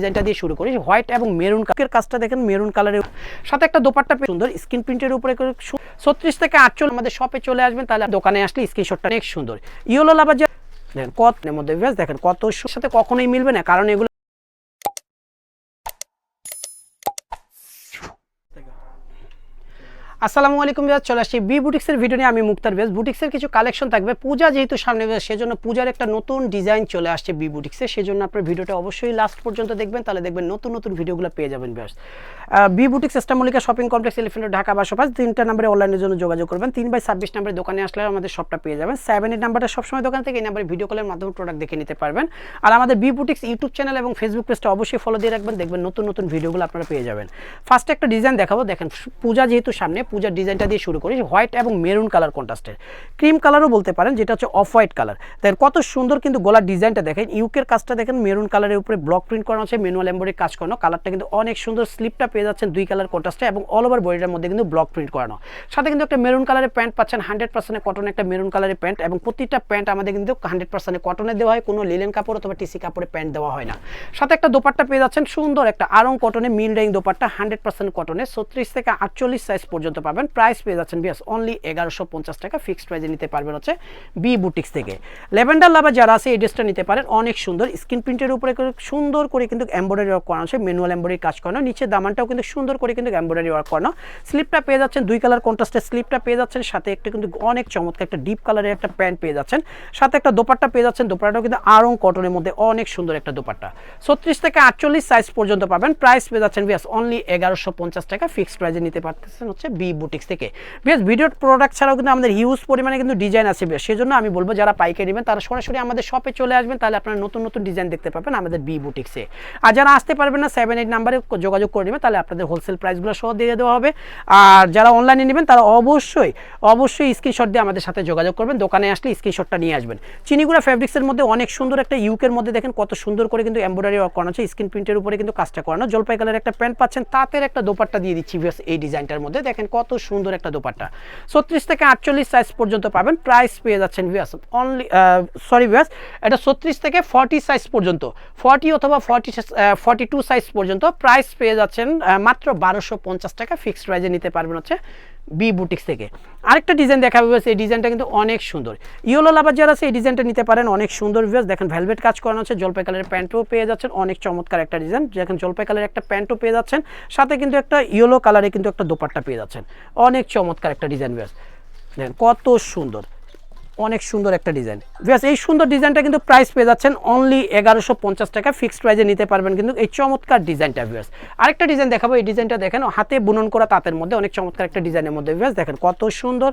ডিজাইনটা দিয়ে শুরু করি। হোয়াইট এবং মেরুন কাকের কাজটা দেখেন, মেরুন কালারের সাথে একটা দোপাট্টা সুন্দর স্ক্রিন প্রিন্টের উপরে ছত্রিশ থেকে আটচল্লিশ আমাদের শপে চলে আসবেন, তাহলে দোকানে আসলে স্ক্রিনশটটা অনেক সুন্দর। ইয়েলো লাভার দেখেন কত মধ্যে দেখেন কত সাথে কখনোই মিলবে না, কারণ এগুলো আসসালামু আলাইকুম বিয়াজ চলে আসছি বি বুটিক্সের ভিডিও নিয়ে। আমি মুক্তার বেশ। বুটিক্সের কিছু কালেকশন থাকবে। পূজা যেহেতু সামনে সেজন্য পূজার একটা নতুন ডিজাইন চলে আসছে বি বুটিক্সে। সেজন্য আপনার ভিডিওটা অবশ্যই লাস্ট পর্যন্ত দেখবেন, তাহলে দেখবেন নতুন নতুন ভিডিওগুলো পেয়ে যাবেন বেশ বি বুটিক্স ইস্টামলিকা শপিং কমপ্লেক্স এলিফেন্ট ঢাকা বাসপাস তিনটা নাম্বারে অনলাইনের জন্য যোগাযোগ করবেন। তিন বাই ছাব্বিশ নাম্বারে দোকানে আসলে আমাদের সবটা পেয়ে যাবেন। সেভেন এইট নাম্বারটা সবসময় দোকান থেকে এই নাম্বারে ভিডিও কলের মাধ্যমে প্রোডাক্ট দেখে নিতে পারবেন। আর আমাদের বি বুটিক্স ইউটিউব চ্যানেল এবং ফেসবুক পেজটা অবশ্যই ফলো দিয়ে রাখবেন। দেখবেন নতুন নতুন ভিডিওগুলো আপনারা পেয়ে যাবেন। ফার্স্টে একটা ডিজাইন দেখাবো। দেখেন, পূজা যেহেতু সামনে পূজার ডিজাইনটা দিয়ে শুরু করি, হোয়াইট এবং মেরুন কালার কন্ট্রাস্টের। ক্রিম কালারও বলতে পারেন, যেটা হচ্ছে অফ হোয়াইট কালার। দেখেন কত সুন্দর কিন্তু গলার ডিজাইনটা দেখেন। ইউকের কাজটা দেখেন, মেরুন কালারের উপরে ব্লক প্রিন্ট করানো আছে ম্যানুয়াল এম্বয়ডারি কাজ করানো। কালারটা কিন্তু অনেক সুন্দর স্লিপটা পেয়ে যাচ্ছেন দুই কালার কন্ট্রাস্টে এবং অল ওভার বডিটার মধ্যে কিন্তু ব্লক প্রিন্ট করানো। সাথে কিন্তু একটা মেরুন কালারের প্যান্ট পাচ্ছেন হান্ড্রেড পার্সেন্ট কটন একটা মেরুন কালারের প্যান্ট এবং প্রতিটা প্যান্ট আমাদের কিন্তু হান্ড্রেড পার্সেন্ট কটনে দেওয়া হয়, কোনো লিলেন কাপড় অথবা টিসি কাপড়ে প্যান্ট দেওয়া হয় না। সাথে একটা দোপাট্টা পেয়ে যাচ্ছেন, সুন্দর একটা আরং কটনে মিল রেইং দোপাট্টা হান্ড্রেড পার্সেন্ট কটনে ছত্রিশ থেকে আটচল্লিশ সাইজ পর্যন্ত পাবেন। প্রাইস পেয়ে যাচ্ছেন বিয়াস অনলি এগারোশো পঞ্চাশ টাকা। ফিক্সড প্রাইজে নিতে পারবেন হচ্ছে বি বুটিক্স থেকে। লেভেন্ডার লাভার যারা আছে, এই ড্রেসটা নিতে পারেন। অনেক সুন্দর। স্ক্রিন প্রিন্টের উপরে সুন্দর করে কিন্তু এম্ব্রয়ডারি ওয়ার্ক করানো আছে। ম্যানুয়াল এম্ব্রয়ডারি কাজ করানো। নিচে দামানটাও কিন্তু সুন্দর করে কিন্তু এম্ব্রয়ডারি ওয়ার্ক করানো। স্লিপটা পেয়ে যাচ্ছেন দুই কালার কন্ট্রাস্টের স্লিপটা পেয়ে যাচ্ছেন। সাথে একটা কিন্তু অনেক চমৎকার একটা ডিপ কালারের একটা প্যান্ট পেয়ে যাচ্ছেন। সাথে একটা দোপাট্টা পেয়ে যাচ্ছেন। দোপাট্টাও কিন্তু আরং কটনের মধ্যে অনেক সুন্দর একটা দোপাট্টা। ছত্রিশ থেকে আটচল্লিশ সাইজ পর্যন্ত পাবেন। প্রাইস পেয়ে যাচ্ছেন বিয়াস অনলি এগারোশো পঞ্চাশ টাকা। ফিক্সড প্রাইজে নিতে পারতেছেন হচ্ছে বি বুটিক্স থেকে। বিয়াস ভিডিওর প্রোডাক্ট ছাড়াও কিন্তু আমাদের হিউজ পরিমাণে কিন্তু ডিজাইন আছে বেশ। সেজন্য আমি বলব যারা পাইকারি নেবেন, তারা সরাসরি আমাদের শপে চলে আসবেন, তাহলে আপনারা নতুন নতুন ডিজাইন দেখতে পাবেন আমাদের বি বুটিক্সে আর যারা আসতে পারবেন না সেভেন এইট নাম্বারে যোগাযোগ করে নেবেন, তাহলে আপনাদের হোলসেল প্রাইসগুলো সহ দিয়ে দেওয়া হবে। আর যারা অনলাইনে নেবেন, তারা অবশ্যই অবশ্যই স্ক্রিনশট দিয়ে আমাদের সাথে যোগাযোগ করবেন। দোকানে আসলে স্ক্রিনশটটা নিয়ে আসবেন। চিনিগুড়া ফ্যাব্রিক্সের মধ্যে অনেক সুন্দর একটা ইউকের মধ্যে দেখেন, কত সুন্দর করে কিন্তু এম্ব্রয়ডারি ওয়ার্ক করানো আছে। স্ক্রিন প্রিন্টের উপরে কিন্তু কাজটা করানো। জলপাই কালার একটা প্যান্ট পাচ্ছেন, তাতের একটা দোপাট্টা দিয়ে দিচ্ছি এই ডিজাইনটার মধ্যে। দেখেন কত সুন্দর একটা দোপাট্টা। ছত্রিশ থেকে আটচল্লিশ সাইজ পর্যন্ত পাবেন। প্রাইস পেয়ে যাচ্ছেন ভিউয়ার্স অনলি সরি ভিউয়ার্স এটা ছত্রিশ থেকে ফর্টি সাইজ পর্যন্ত। ফর্টি অথবা ফর্টি ফর্টি টু সাইজ পর্যন্ত। প্রাইস পেয়ে যাচ্ছেন মাত্র বারোশো পঞ্চাশ টাকা। ফিক্সড প্রাইজে নিতে পারবেন হচ্ছে বি বুটিক্স থেকে। আরেকটা ডিজাইন দেখাবে এই ডিজাইনটা কিন্তু অনেক সুন্দর। ইয়েলো লাভার যারা আছে, এই ডিজাইনটা নিতে পারেন, অনেক সুন্দর ভিউয়ার্স দেখেন ভেলভেট কাজ করানো আছে, জলপাই কালারের প্যান্টও পেয়ে যাচ্ছেন, অনেক চমৎকার একটা ডিজাইন দেখেন জলপাই কালারের একটা প্যান্টও পেয়ে যাচ্ছেন, সাথে কিন্তু একটা ইয়েলো কালারে কিন্তু একটা দোপাট্টা পেয়ে যাচ্ছেন। অনেক চমৎকার একটা ডিজাইন বেশ দেখেন কত সুন্দর। অনেক সুন্দর একটা ডিজাইন। ভিয়াস এই সুন্দর ডিজাইনটা কিন্তু প্রাইস পেয়ে যাচ্ছেন অনলি এগারোশো পঞ্চাশ টাকা ফিক্সড প্রাইজে নিতে পারবেন কিন্তু এই চমৎকার ডিজাইনটা ভিয়াস আরেকটা ডিজাইন দেখাবো, এই ডিজাইনটা দেখেন, হাতে বুনন করা তাঁতের মধ্যে, অনেক চমৎকার একটা ডিজাইনের মধ্যে ভিয়াস দেখেন কত সুন্দর।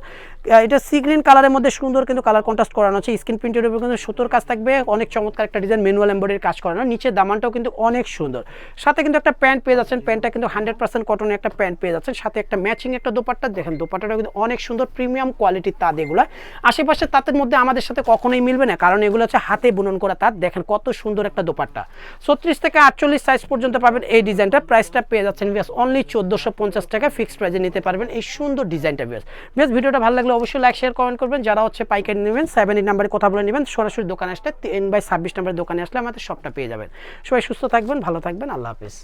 এটা সি গ্রিন কালারের মধ্যে সুন্দর কিন্তু কালার কন্ট্রাস্ট করানো আছে স্ক্রিন প্রিন্টের উপর কিন্তু সুতোর কাজ থাকবে, অনেক চমৎকার একটা ডিজাইন ম্যানুয়াল এম্বয়ডারির কাজ করানো নিচে দামানটাও কিন্তু অনেক সুন্দর। সাথে কিন্তু একটা প্যান্ট পেয়ে যাচ্ছেন প্যান্টটা কিন্তু হান্ড্রেড পার্সেন্ট কটনের একটা প্যান্ট পেয়ে যাচ্ছেন, সাথে একটা ম্যাচিং একটা দোপাট্টা, দেখেন দোপাট্টাটা কিন্তু অনেক সুন্দর প্রিমিয়াম কোয়ালিটির তাঁত এগুলো। আশেপাশে তাঁতের মধ্যে আমাদের সাথে কখনোই মিলবে না, কারণ এগুলো হচ্ছে হাতে বুনন করা তাঁত দেখেন কত সুন্দর একটা দোপাট্টা। ছত্রিশ থেকে আটচল্লিশ সাইজ পর্যন্ত পাবেন এই ডিজাইনটা। প্রাইসটা পেয়ে যাচ্ছেন বিয়াস অনলি চোদ্দোশো পঞ্চাশ টাকা। ফিক্সড প্রাইজে নিতে পারবেন এই সুন্দর ডিজাইনটা বিয়াস বিয়াস ভিডিওটা ভালো লাগলে অবশ্যই লাইক শেয়ার কমেন্ট করবেন। যারা হচ্ছে পাইকারি নেবেন সেভেন এইট নাম্বারে কথা বলে নেবেন, সরাসরি দোকানে আসলে তিন বাই ছাব্বিশ নাম্বারের দোকানে আসলে আমাদের সবটা পেয়ে যাবেন। সবাই সুস্থ থাকবেন, ভালো থাকবেন, আল্লাহ হাফিজ।